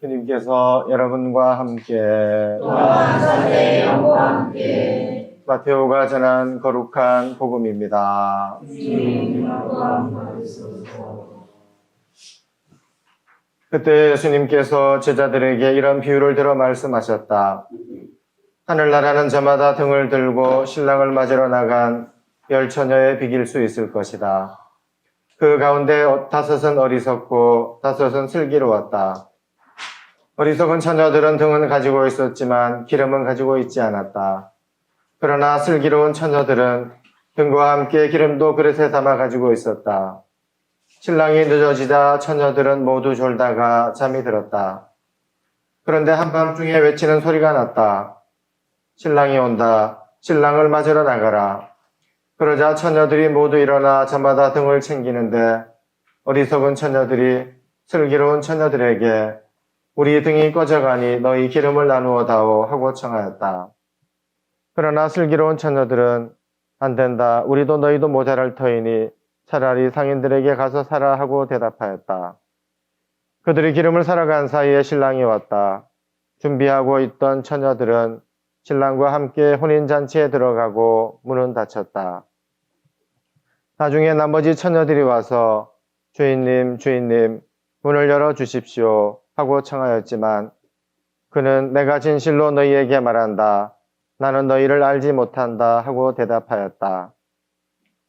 주님께서 여러분과 함께 마테오가 전한 거룩한 복음입니다. 그때 예수님께서 제자들에게 이런 비유를 들어 말씀하셨다. 하늘나라는 저마다 등을 들고 신랑을 맞으러 나간 열 처녀에 비길 수 있을 것이다. 그 가운데 다섯은 어리석고 다섯은 슬기로웠다. 어리석은 처녀들은 등은 가지고 있었지만 기름은 가지고 있지 않았다. 그러나 슬기로운 처녀들은 등과 함께 기름도 그릇에 담아 가지고 있었다. 신랑이 늦어지자 처녀들은 모두 졸다가 잠이 들었다. 그런데 한밤중에 외치는 소리가 났다. 신랑이 온다. 신랑을 맞으러 나가라. 그러자 처녀들이 모두 일어나 저마다 등을 챙기는데 어리석은 처녀들이 슬기로운 처녀들에게 우리 등이 꺼져가니 너희 기름을 나누어 다오 하고 청하였다. 그러나 슬기로운 처녀들은 안 된다. 우리도 너희도 모자랄 터이니 차라리 상인들에게 가서 사라 하고 대답하였다. 그들이 기름을 사러 간 사이에 신랑이 왔다. 준비하고 있던 처녀들은 신랑과 함께 혼인잔치에 들어가고 문은 닫혔다. 나중에 나머지 처녀들이 와서 주인님, 주인님, 문을 열어 주십시오 하고 청하였지만 그는 내가 진실로 너희에게 말한다. 나는 너희를 알지 못한다 하고 대답하였다.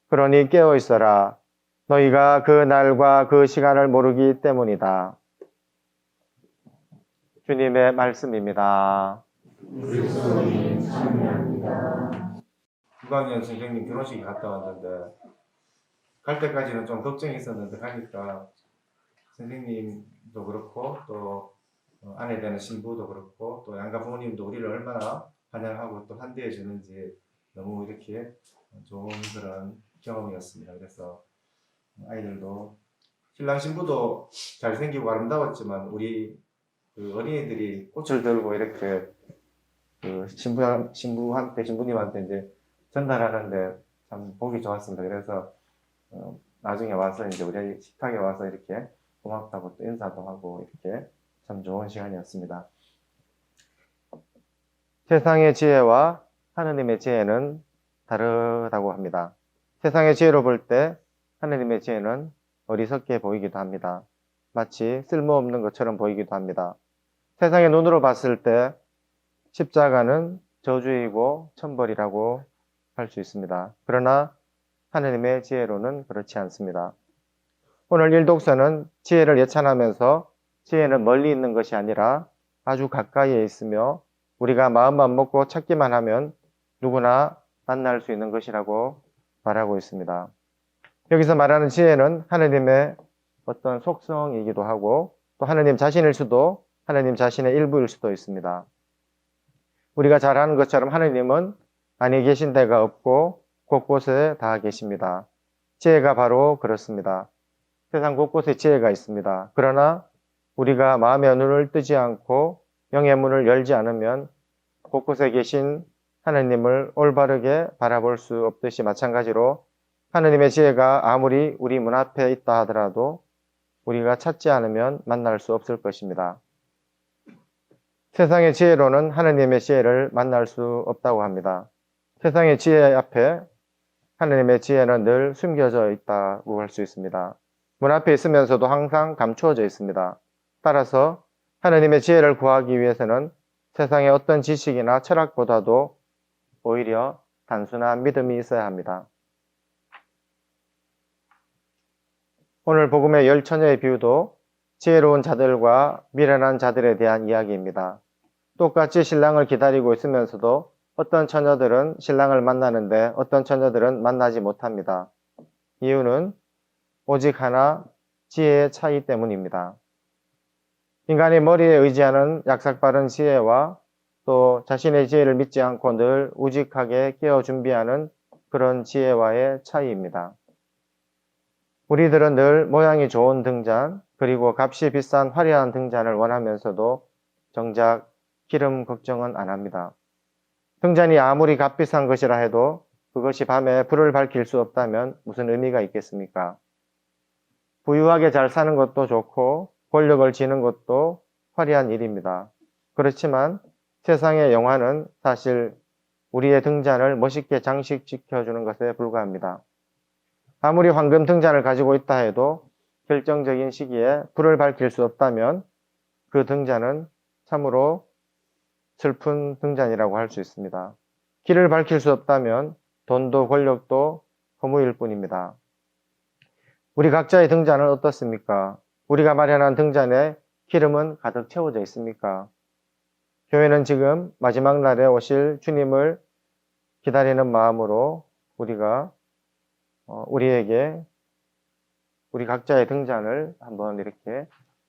그러니 깨어 있어라. 너희가 그 날과 그 시간을 모르기 때문이다. 주님의 말씀입니다. 유광현 선생님 결혼식에 갔다 왔는데 갈 때까지는 좀 걱정이 있었는데 가니까 선생님도 그렇고 또 어, 아내 되는 신부도 그렇고 또 양가 부모님도 우리를 얼마나 환영하고 또 환대해 주는지 너무 이렇게 좋은 그런 경험이었습니다. 그래서 아이들도 신랑 신부도 잘생기고 아름다웠지만 우리 그 어린이들이 꽃을 들고 이렇게 그 신부 신부한테 신부님한테 이제 전달하는데 참 보기 좋았습니다. 그래서 어, 나중에 와서 이제 우리 식탁에 와서 이렇게 고맙다고 또 인사도 하고 이렇게 참 좋은 시간이었습니다. 세상의 지혜와 하느님의 지혜는 다르다고 합니다. 세상의 지혜로 볼 때 하느님의 지혜는 어리석게 보이기도 합니다. 마치 쓸모없는 것처럼 보이기도 합니다. 세상의 눈으로 봤을 때 십자가는 저주이고 천벌이라고 할 수 있습니다. 그러나 하느님의 지혜로는 그렇지 않습니다. 오늘 일독서는 지혜를 예찬하면서 지혜는 멀리 있는 것이 아니라 아주 가까이에 있으며 우리가 마음만 먹고 찾기만 하면 누구나 만날 수 있는 것이라고 말하고 있습니다. 여기서 말하는 지혜는 하느님의 어떤 속성이기도 하고 또 하느님 자신일 수도 하느님 자신의 일부일 수도 있습니다. 우리가 잘 아는 것처럼 하느님은 아니 계신 데가 없고 곳곳에 다 계십니다. 지혜가 바로 그렇습니다. 세상 곳곳에 지혜가 있습니다. 그러나 우리가 마음의 눈을 뜨지 않고 영의 문을 열지 않으면 곳곳에 계신 하느님을 올바르게 바라볼 수 없듯이 마찬가지로 하느님의 지혜가 아무리 우리 문 앞에 있다 하더라도 우리가 찾지 않으면 만날 수 없을 것입니다. 세상의 지혜로는 하느님의 지혜를 만날 수 없다고 합니다. 세상의 지혜 앞에 하느님의 지혜는 늘 숨겨져 있다고 할 수 있습니다. 문 앞에 있으면서도 항상 감추어져 있습니다. 따라서 하느님의 지혜를 구하기 위해서는 세상의 어떤 지식이나 철학보다도 오히려 단순한 믿음이 있어야 합니다. 오늘 복음의 열 처녀의 비유도 지혜로운 자들과 미련한 자들에 대한 이야기입니다. 똑같이 신랑을 기다리고 있으면서도 어떤 처녀들은 신랑을 만나는데 어떤 처녀들은 만나지 못합니다. 이유는 오직 하나 지혜의 차이 때문입니다. 인간이 머리에 의지하는 약삭빠른 지혜와 또 자신의 지혜를 믿지 않고 늘 우직하게 깨어 준비하는 그런 지혜와의 차이입니다. 우리들은 늘 모양이 좋은 등잔, 그리고 값이 비싼 화려한 등잔을 원하면서도 정작 기름 걱정은 안 합니다. 등잔이 아무리 값비싼 것이라 해도 그것이 밤에 불을 밝힐 수 없다면 무슨 의미가 있겠습니까? 부유하게 잘 사는 것도 좋고 권력을 지는 것도 화려한 일입니다. 그렇지만 세상의 영화는 사실 우리의 등잔을 멋있게 장식시켜주는 것에 불과합니다. 아무리 황금 등잔을 가지고 있다 해도 결정적인 시기에 불을 밝힐 수 없다면 그 등잔은 참으로 슬픈 등잔이라고 할 수 있습니다. 길을 밝힐 수 없다면 돈도 권력도 허무일 뿐입니다. 우리 각자의 등잔은 어떻습니까? 우리가 마련한 등잔에 기름은 가득 채워져 있습니까? 교회는 지금 마지막 날에 오실 주님을 기다리는 마음으로 우리가 어, 우리에게 우리 각자의 등잔을 한번 이렇게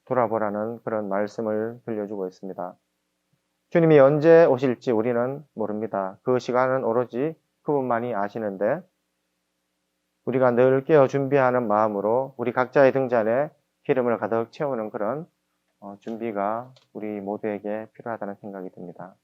돌아보라는 그런 말씀을 들려주고 있습니다. 주님이 언제 오실지 우리는 모릅니다. 그 시간은 오로지 그분만이 아시는데 우리가 늘 깨어 준비하는 마음으로 우리 각자의 등잔에 기름을 가득 채우는 그런 어, 준비가 우리 모두에게 필요하다는 생각이 듭니다.